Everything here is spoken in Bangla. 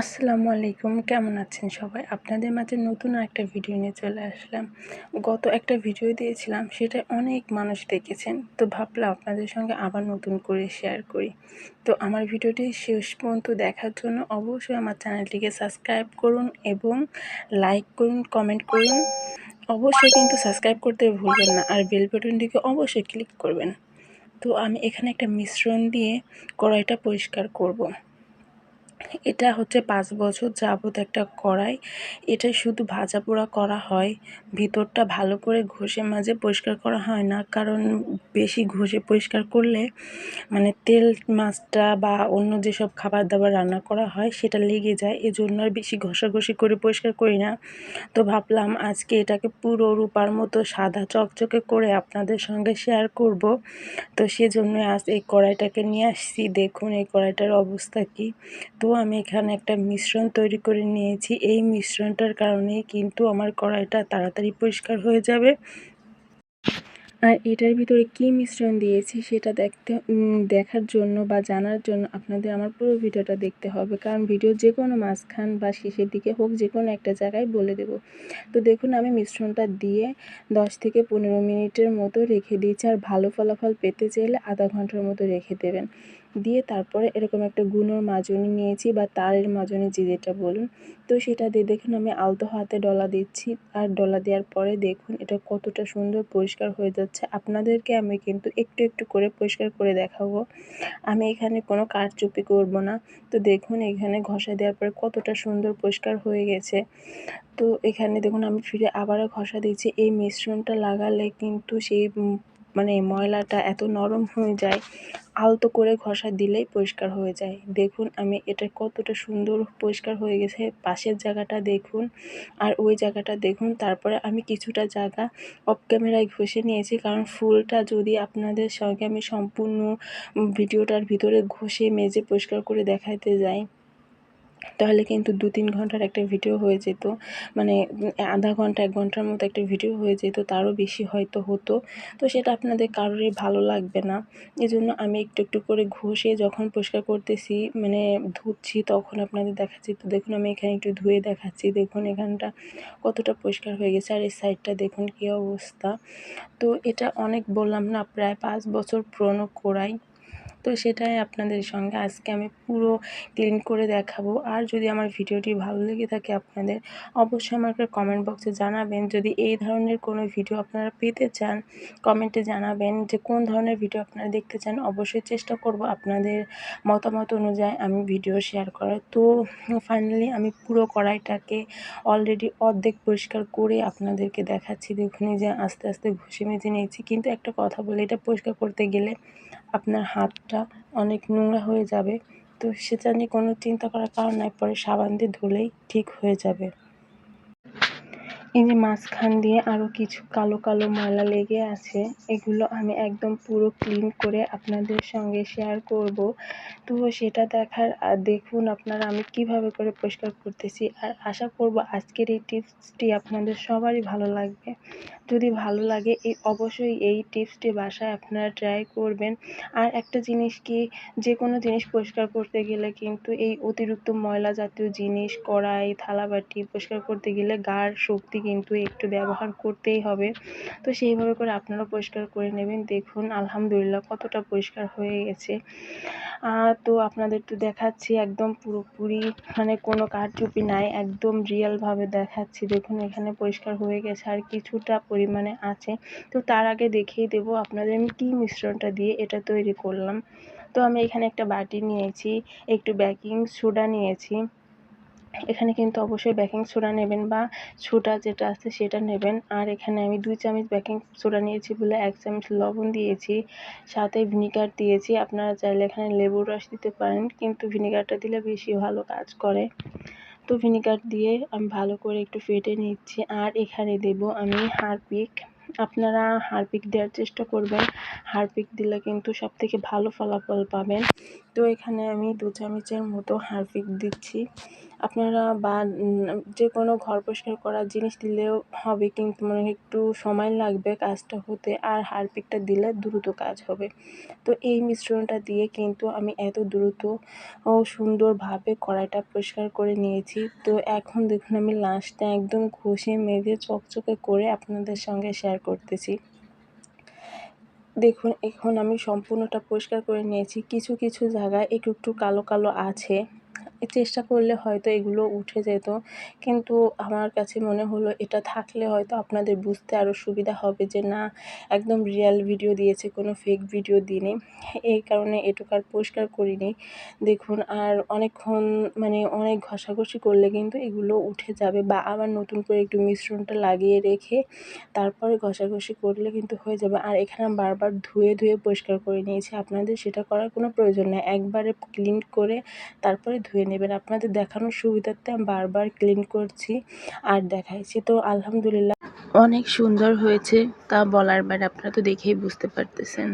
আসসালামু আলাইকুম, কেমন আছেন সবাই? আপনাদের মাঝে নতুন একটা ভিডিও নিয়ে চলে আসলাম। গত একটা ভিডিও দিয়েছিলাম সেটা অনেক মানুষ দেখেছেন। তো ভাবলাম আপনাদের সঙ্গে আবার নতুন করে শেয়ার করি। তো আমার ভিডিওটি শেষ পর্যন্ত দেখার জন্য অবশ্যই আমার চ্যানেলটিকে সাবস্ক্রাইব করুন এবং লাইক করুন কমেন্ট করুন। অবশ্যই কিন্তু সাবস্ক্রাইব করতে ভুলবেন না আর বেল বাটনটিকে অবশ্যই ক্লিক করবেন। তো আমি এখানে একটা মিশ্রণ দিয়ে কড়াইটা পরিষ্কার করব। এটা হচ্ছে পাঁচ বছর যাবত একটা কড়াই। এটা শুধু ভাজা পোড়া করা হয়, ভিতরটা ভালো করে ঘষে মাঝে পরিষ্কার করা হয় না। কারণ বেশি ঘষে পরিষ্কার করলে মানে তেল মাছটা বা অন্য যেসব খাবার দাবার রান্না করা হয় সেটা লেগে যায়। এজন্য আর বেশি ঘষাঘষি করে পরিষ্কার করি না। তো ভাবলাম আজকে এটাকে পুরো রূপার মতো সাদা চকচকে করে আপনাদের সঙ্গে শেয়ার করব। তো সেজন্য আজ এই কড়াইটাকে নিয়ে আসছি। দেখুন এই কড়াইটার অবস্থা কী। তো আমি এখানে একটা মিশ্রণ তৈরি করে নিয়েছি। এই মিশ্রণটার কারণেই কিন্তু আমার কড়াইটা তাড়াতাড়ি পরিষ্কার হয়ে যাবে। আর এটার ভিতরে কী মিশ্রণ দিয়েছি সেটা দেখতে দেখার জন্য বা জানার জন্য আপনাদের আমার পুরো ভিডিওটা দেখতে হবে। কারণ ভিডিও যে কোনো মাঝখান বা শেষের দিকে হোক যে কোনো একটা জায়গায় বলে দেব। তো দেখুন, আমি মিশ্রণটা দিয়ে দশ থেকে পনেরো মিনিটের মতো রেখে দিয়েছি। আর ভালো ফলাফল পেতে চাইলে আধা ঘণ্টার মতো রেখে দেবেন। দিয়ে তারপরে এরকম একটা গুঁড়োর মাজনি নিয়েছি বা তারের মাজনি যে যেটা বলুন। তো সেটা দিয়ে দেখুন আমি আলতো হাতে ডলা দিচ্ছি। আর ডলা দেওয়ার পরে দেখুন এটা কতটা সুন্দর পরিষ্কার হয়ে যাচ্ছে। আপনাদেরকে আমি কিন্তু একটু একটু করে পরিষ্কার করে দেখাবো। আমি এখানে কোনো কারচুপি করব না। তো দেখুন এখানে ঘষা দেওয়ার পরে কতটা সুন্দর পরিষ্কার হয়ে গেছে। তো এখানে দেখুন আমি ফিরে আবারও ঘষা দিচ্ছি। এই মিশ্রণটা লাগালে কিন্তু সেই মানে ময়লাটা এত নরম হয়ে যায়, আলতো করে ঘষা দিলেই পরিষ্কার হয়ে যায়। দেখুন, আমি এটা কতটা সুন্দর পরিষ্কার হয়ে গেছে। পাশের জায়গাটা দেখুন আর ওই জায়গাটা দেখুন। তারপরে আমি কিছুটা জায়গা অফ ক্যামেরায় ঘষে নিয়েছি। কারণ ফুলটা যদি আপনাদের সঙ্গে আমি সম্পূর্ণ ভিডিওটার ভিতরে ঘষে, মেজে পরিষ্কার করে দেখাতে যাই তাহলে কিন্তু দু তিন ঘণ্টার একটা ভিডিও হয়ে যেত। মানে আধা ঘণ্টা, এক ঘণ্টার মতো একটা ভিডিও হয়ে যেত, তারও বেশি হয়তো হতো। তো সেটা আপনাদের কারোরই ভালো লাগবে না। এজন্য আমি একটু একটু করে ঘষে যখন পরিষ্কার করতেছি মানে ধুচ্ছি, তখন আপনাদের দেখাচ্ছি। তো দেখুন, আমি এখানে একটু ধুয়ে দেখাচ্ছি। দেখুন, এখানটা কতটা পরিষ্কার হয়ে গেছে। আর এই সাইডটা দেখুন কী অবস্থা। তো এটা অনেক বললাম না, প্রায় পাঁচ বছর পুরনো কড়াই। তো সেটাই আপনাদের সঙ্গে আজকে আমি পুরো ক্লিন করে দেখাবো। আর যদি আমার ভিডিওটি ভালো লেগে থাকে আপনাদের, অবশ্যই আমাকে কমেন্ট বক্সে জানাবেন। যদি এই ধরনের কোনো ভিডিও আপনারা পেতে চান কমেন্টে জানাবেন যে কোন ধরনের ভিডিও আপনারা দেখতে চান, অবশ্যই চেষ্টা করব আপনাদের মতামত অনুযায়ী আমি ভিডিও শেয়ার করার। তো ফাইনালি আমি পুরো কড়াইটাকে অলরেডি অর্ধেক পরিষ্কার করে আপনাদেরকে দেখাচ্ছি। দেখুন যে আস্তে আস্তে ঘষে মেজে নিয়েছি। কিন্তু একটা কথা বলে, এটা পরিষ্কার করতে গেলে আপনার হাতটা অনেক নোংরা হয়ে যাবে। তো সেটা নিয়ে কোনো চিন্তা করার কারণ নাই, পরে সাবান দিয়ে ধুলেই ঠিক হয়ে যাবে। এই যে মাঝখান দিয়ে আরও কিছু কালো কালো ময়লা লেগে আছে, এগুলো আমি একদম পুরো ক্লিন করে আপনাদের সঙ্গে শেয়ার করব। তো সেটা দেখার, আর দেখুন আপনারা আমি কীভাবে করে পরিষ্কার করতেছি। আর আশা করব আজকের এই টিপসটি আপনাদের সবারই ভালো লাগবে। যদি ভালো লাগে এই অবশ্যই এই টিপসটি বাসায় আপনারা ট্রাই করবেন। আর একটা জিনিস কি যে কোনো জিনিস পরিষ্কার করতে গেলে কিন্তু এই অতিরিক্ত ময়লা জাতীয় জিনিস, কড়াই, থালাবাটি পরিষ্কার করতে গেলে গার শক্তি কিন্তু একটু ব্যবহার করতেই হবে। তো সেইভাবে করে আপনারা পরিষ্কার করে নেবেন। দেখুন, আলহামদুলিল্লাহ কতটা পরিষ্কার হয়ে গেছে। তো আপনাদের তো দেখাচ্ছি, একদম পুরোপুরি মানে কোনো কারচুপি নাই, একদম রিয়েলভাবে দেখাচ্ছি। দেখুন, এখানে পরিষ্কার হয়ে গেছে। আর কিছুটা পরিমাণে আছে। তো তার আগে দেখিয়ে দেব আপনাদের আমি কী মিশ্রণটা দিয়ে এটা তৈরি করলাম। তো আমি এখানে একটা বাটি নিয়েছি, একটু বেকিং সোডা নিয়েছি। এখানে কিন্তু অবশ্যই বেকিং সোডা নেবেন বা সোডা যেটা আছে সেটা নেবেন। আর এখানে আমি দুই চামচ বেকিং সোডা নিয়েছি বলে এক চামচ লবণ দিয়েছি, সাথে ভিনিগার দিয়েছি। আপনারা চাইলে এখানে লেবুর রস দিতে পারেন, কিন্তু ভিনিগারটা দিলে বেশি ভালো কাজ করে। তো ভিনিগার দিয়ে আমি ভালো করে একটু ফেটে নিচ্ছি। আর এখানে দেব আমি হারপিক। আপনারা হারপিক দেওয়ার চেষ্টা করবেন। হারপিক দিলে কিন্তু সব থেকে ভালো ফলাফল পাবেন। তো এখানে আমি দু চামচের মতো হারপিক দিচ্ছি। আপনারা বা যে কোনো ঘর পরিষ্কার করার জিনিস দিলেও হবে, কিন্তু মানে একটু সময় লাগবে কাজটা হতে আর হারপিকটা দিলে দ্রুত কাজ হবে। তো এই মিশ্রণটা দিয়ে কিন্তু আমি এত দ্রুত ও সুন্দরভাবে কড়াইটা পরিষ্কার করে নিয়েছি। তো এখন দেখুন আমি লাস্টে একদম ঘষে মেজে চকচকে করে আপনাদের সঙ্গে শেয়ার করতেছি। দেখুন, এখন আমি সম্পূর্ণটা পরিষ্কার করে নিয়েছি। কিছু কিছু জায়গায় একটু একটু কালো কালো আছে। চেষ্টা করলে হয়তো এগুলো উঠে যেত। কিন্তু আমার কাছে মনে হলো এটা থাকলে হয়তো আপনাদের বুঝতে আরও সুবিধা হবে যে না, একদম রিয়েল ভিডিও দিয়েছে, কোনো ফেক ভিডিও দিইনি এই কারণে এটুকু আর পরিষ্কার করিনি। দেখুন, আর অনেকক্ষণ মানে অনেক ঘষাঘষি করলে কিন্তু এগুলো উঠে যাবে বা আবার নতুন করে একটু মিশ্রণটা লাগিয়ে রেখে তারপরে ঘষাঘষি করলে কিন্তু হয়ে যাবে। আর এখানে বারবার ধুয়ে ধুয়ে পরিষ্কার করে নিয়েছি। আপনাদের সেটা করার কোনো প্রয়োজন নেই। একবারে ক্লিন করে তারপরে ধুয়ে নেবেন। আপনাদের দেখানোর সুবিধার্থে আমি বারবার ক্লিন করছি আর দেখাইছি। তো আলহামদুলিল্লাহ। অনেক সুন্দর হয়েছে তা বলার বাইরে আপনারা তো দেখেই বুঝতে পারতেছেন।